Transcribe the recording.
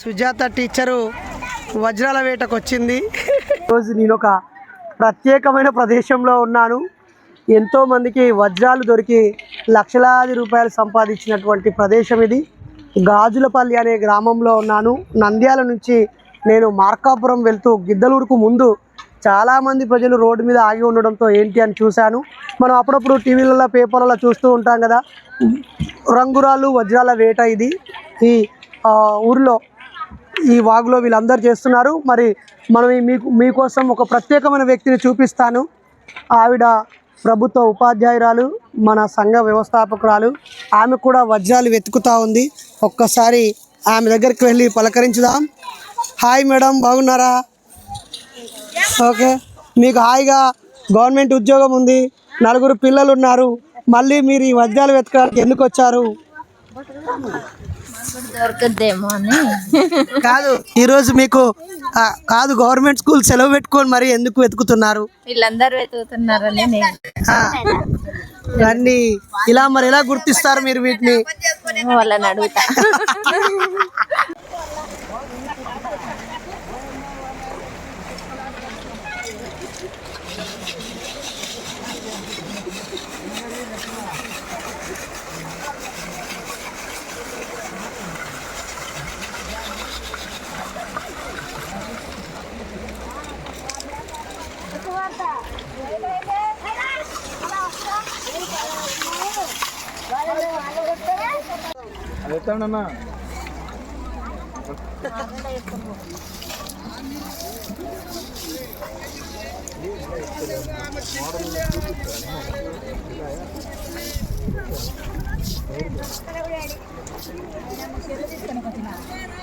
Sujatha teacher వజ్రాల వేటకు వచ్చింది. రోజు నేను ఒక ప్రత్యేకమైన ప్రదేశంలో ఉన్నాను. ఎంతో మందికి వజ్రాలు దొరికి లక్షలాది రూపాయలు సంపాదించినటువంటి ప్రదేశం ఇది. గాజులపల్లి అనే గ్రామంలో ఉన్నాను. నంద్యాల నుంచి నేను మార్కాపురం వెళ్తూ గిద్దలూరుకు ముందు చాలామంది ప్రజలు రోడ్డు మీద ఆగి ఉండడంతో ఏంటి అని చూశాను. మనం అప్పుడప్పుడు టీవీలలో పేపర్లలో చూస్తూ ఉంటాం కదా. రంగురాలు వజ్రాల వేట ఇది. ఈ ఊరిలో ఈ వాగులో వీళ్ళందరూ చేస్తున్నారు. మరి మనం మీకు మీకోసం ఒక ప్రత్యేకమైన వ్యక్తిని చూపిస్తాను. ఆవిడ ప్రభుత్వ ఉపాధ్యాయురాలు మన సంఘ వ్యవస్థాపకురాలు. ఆమె కూడా వజ్రాలు వెతుకుతూ ఉంది. ఒక్కసారి ఆమె దగ్గరికి వెళ్ళి పలకరించుదాం. హాయ్ మేడం బాగున్నారా? ఓకే. మీకు హాయిగా గవర్నమెంట్ ఉద్యోగం ఉంది. నలుగురు పిల్లలు ఉన్నారు. మళ్ళీ మీరు ఈ వజ్రాలు వెతకడానికి ఎందుకు వచ్చారు? దొరకద్దేమో అని కాదు ఈరోజు మీకు కాదు గవర్నమెంట్ స్కూల్ సెలవు పెట్టుకొని మరి ఎందుకు వెతుకుతున్నారు? వీళ్ళందరూ వెతుకుతున్నారని నేను. ఆ, ఇవన్నీ ఇలా మరి ఎలా గుర్తిస్తారు మీరు వీటిని? వాళ్ళని అడుగుతా. ఎత్తాడన్నా తీసుకొని